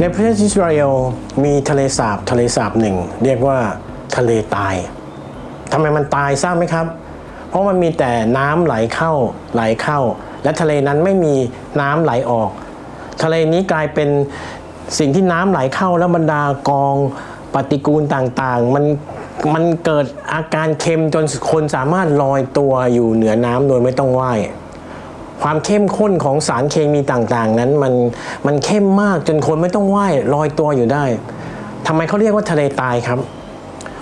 ในประเทศอิสราเอลมีทะเลสาบทะเลสาบหนึ่ง เรียกว่าทะเลตายทำไมมันตายทราบไหมครับ เพราะมันมีแต่น้ำไหลเข้าไหลเข้า และทะเลนั้นไม่มีน้ำไหลออก ทะเลนี้กลายเป็นสิ่งที่น้ำไหลเข้าแล้วบรรดากองปฏิกูลต่างๆ มันมันเกิดอาการเค็มจนคนสามารถลอยตัวอยู่เหนือน้ำโดยไม่ต้องว่าย ความเข้มข้นของสารเคมีต่างๆ นั้นมันมันเข้มมากจนคนไม่ต้องว่ายลอยตัวอยู่ได้ทำไมเขาเรียกว่าทะเลตายครับ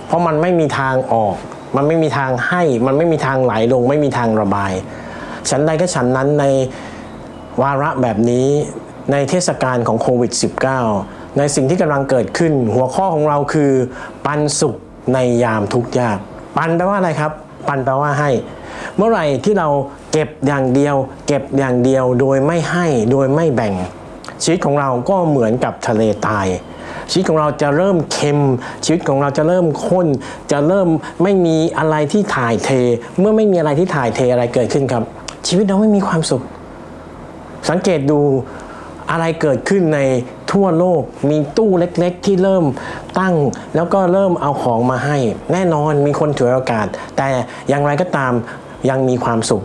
เพราะมันไม่มีทางออก มันไม่มีทางให้ มันไม่มีทางไหลลง ไม่มีทางระบาย ฉันใดก็ฉันนั้นในวาระแบบนี้ในเทศกาลของโควิด -19 ในสิ่งที่กำลังเกิดขึ้น หัวข้อของเราคือ ปันสุขในยามทุกข์ยาก ปันแปลว่าอะไรครับ ปันแปลว่าให้ เมื่อไหร่ที่เราเก็บอย่างเดียว เก็บอย่างเดียวโดยไม่ให้โดยไม่แบ่ง ชีวิตของเราก็เหมือนกับทะเลตาย ชีวิตของเราจะเริ่มเค็ม ชีวิตของเราจะเริ่มข้น จะเริ่มไม่มีอะไรที่ถ่ายเท เมื่อไม่มีอะไรที่ถ่ายเทอะไรเกิดขึ้นครับ ชีวิตเราไม่มีความสุข สังเกตดูอะไรเกิดขึ้นในทั่วโลกมีตู้เล็กๆ ที่เริ่มตั้ง แล้วก็เริ่มเอาของมาให้ แน่นอนมีคนฉวยโอกาส แต่อย่างไรก็ตาม ยังมีความสุข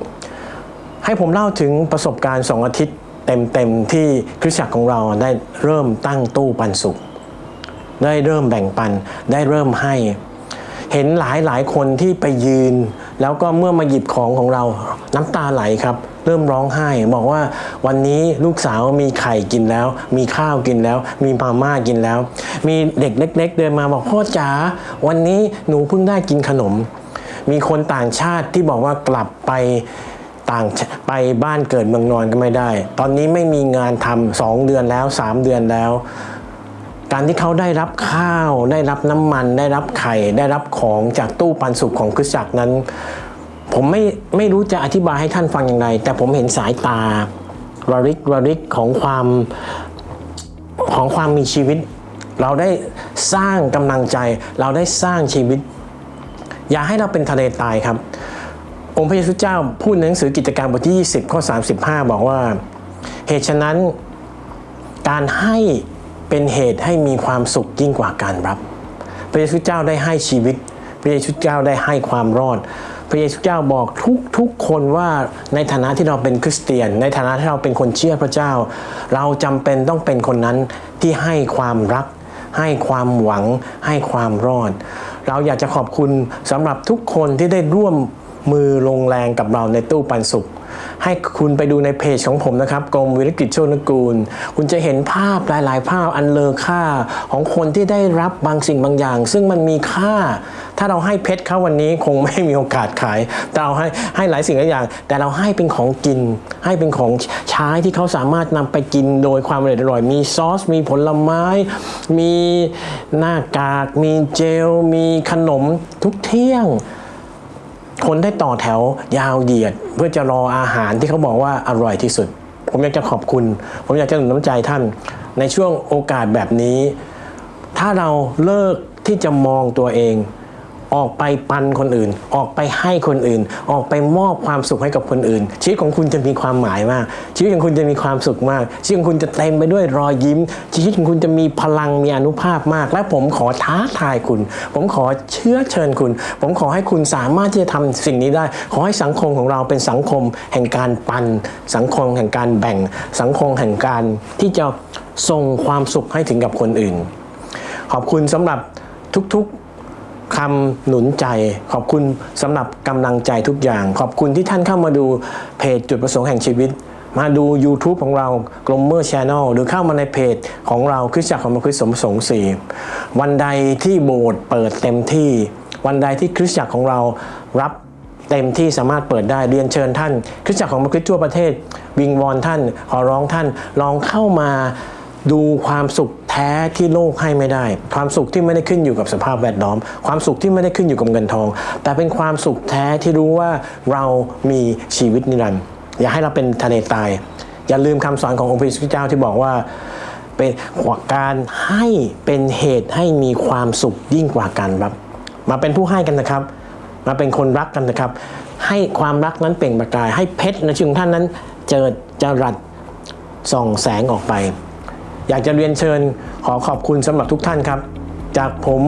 ให้ผมเล่าถึงประสบการณ์สองอาทิตย์เต็มๆที่คริสตจักรของเราได้เริ่มตั้งตู้ปันสุข ได้เริ่มแบ่งปันได้เริ่มให้เห็นหลายหลายคนที่ไปยืน แล้วก็เมื่อมาหยิบของของเราน้ำตาไหลครับ เริ่มร้องไห้ บอกว่าวันนี้ลูกสาวมีไข่กินแล้ว มีข้าวกินแล้ว มีมาม่ากินแล้ว มีเด็กเล็ก ๆ เดินมาบอกพ่อจ๋าวันนี้หนูเพิ่งได้กินขนม มีคนต่างชาติที่บอกว่ากลับไปต่างไปบ้านเกิดเมืองนอนก็ไม่ได้ ตอนนี้ไม่มีงานทำสองเดือนแล้วสามเดือนแล้ว การที่เขาได้รับข้าว ได้รับน้ำมัน ได้รับไข่ ได้รับของจากตู้ปันสุขของคริสตจักรนั้น ผมไม่ไม่รู้จะอธิบายให้ท่านฟังอย่างไร แต่ผมเห็นสายตาระริกระริกของความของความมีชีวิต เราได้สร้างกำลังใจ เราได้สร้างชีวิต อย่าให้เราเป็นทะเลตายครับ องค์พระเยซูเจ้าพูดในหนังสือกิจการบทที่ 20 ข้อ 35 บอกว่า เหตุฉะนั้น การให้เป็นเหตุให้มีความสุขยิ่งกว่าการรับ พระเยซูเจ้าได้ให้ชีวิต พระเยซูเจ้าได้ให้ความรอด พระเยซูเจ้าบอกทุกทุกคนว่าในฐานะที่เราเป็นคริสเตียน ในฐานะที่เราเป็นคนเชื่อพระเจ้า เราจำเป็นต้องเป็นคนนั้นที่ให้ความรัก ให้ความหวัง ให้ความรอด เราอยากจะขอบคุณสำหรับทุกคนที่ได้ร่วมมือลงแรงกับเราในตู้ปันสุข ให้คุณไปดูในเพจของผมนะครับกรมวิรกิจโชนกูล คุณจะเห็นภาพหลาย ๆ ภาพอันเลอค่าของคนที่ได้รับบางสิ่งบางอย่าง ซึ่งมันมีค่า ถ้าเราให้เพชรเขาวันนี้คงไม่มีโอกาสขาย แต่เราให้ให้หลายสิ่งหลายอย่าง แต่เราให้เป็นของกิน ให้เป็นของใช้ที่เขาสามารถนำไปกินโดยความอร่อยอร่อย มีซอส มีผลไม้ มีหน้ากาก มีเจล มีขนมทุกเที่ยงคนได้ต่อแถวยาวเหยียด เพื่อจะรออาหารที่เขาบอกว่าอร่อยที่สุด ผมอยากจะขอบคุณ ผมอยากจะหนุนน้ำใจท่าน ในช่วงโอกาสแบบนี้ ถ้าเราเลิกที่จะมองตัวเอง ออกไปปันคนอื่น ออกไปให้คนอื่น ออกไปมอบความสุขให้กับคนอื่น ชีวิตของคุณจะมีความหมายมาก ชีวิตของคุณจะมีความสุขมาก ชีวิตของคุณจะเต็มไปด้วยรอยยิ้ม ชีวิตของคุณจะมีพลังมีอนุภาพมาก และผมขอท้าทายคุณ ผมขอเชื้อเชิญคุณ ผมขอให้คุณสามารถที่จะทำสิ่งนี้ได้ ขอให้สังคมของเราเป็นสังคม แห่งการปัน สังคมแห่งการแบ่ง สังคมแห่งการที่จะส่งความสุขให้ถึงกับคนอื่น ขอบคุณสำหรับทุกๆ คำหนุนใจ ขอบคุณสำหรับกำลังใจทุกอย่าง ขอบคุณที่ท่านเข้ามาดูเพจจุดประสงค์แห่งชีวิต มาดู YouTube ของเรา g l o m e r Channel หรือเข้ามาในเพจของเราคริสตจักรของพระคริสต์สมสงค์สี่วันใดที่โบสถ์เปิดเต็มที่ วันใดที่คริสตจักรของเรารับเต็มที่สามารถเปิดได้เรียนเชิญท่าน คริสตจักรของพระคริสต์ทั่วประเทศ วิงวอนท่าน ขอร้องท่านลองเข้ามาดูความสุข แท้ที่โลกให้ไม่ได้ ความสุขที่ไม่ได้ขึ้นอยู่กับสภาพแวดล้อม ความสุขที่ไม่ได้ขึ้นอยู่กับเงินทอง แต่เป็นความสุขแท้ที่รู้ว่าเรามีชีวิตนิรันดร์อย่าให้เราเป็นทะเลตาย อย่าลืมคำสอนขององค์พระผู้เจ้าที่บอกว่าเป็นการให้เป็นเหตุให้มีความสุขยิ่งกว่าการรับ มาเป็นผู้ให้กันนะครับ มาเป็นคนรักกันนะครับ ให้ความรักนั้นเปล่งประกาย ให้เพชรในชีวิตของท่านนั้น เจิดจรัสส่องแสงออกไป อยากจะเรียนเชิญขอขอบคุณสำหรับทุกท่านครับ จากผม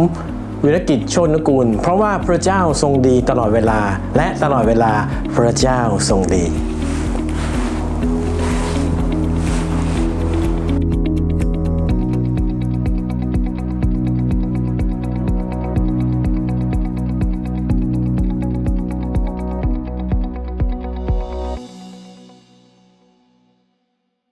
วิรกิจชนกูล เพราะว่าพระเจ้าทรงดีตลอดเวลา และตลอดเวลาพระเจ้าทรงดี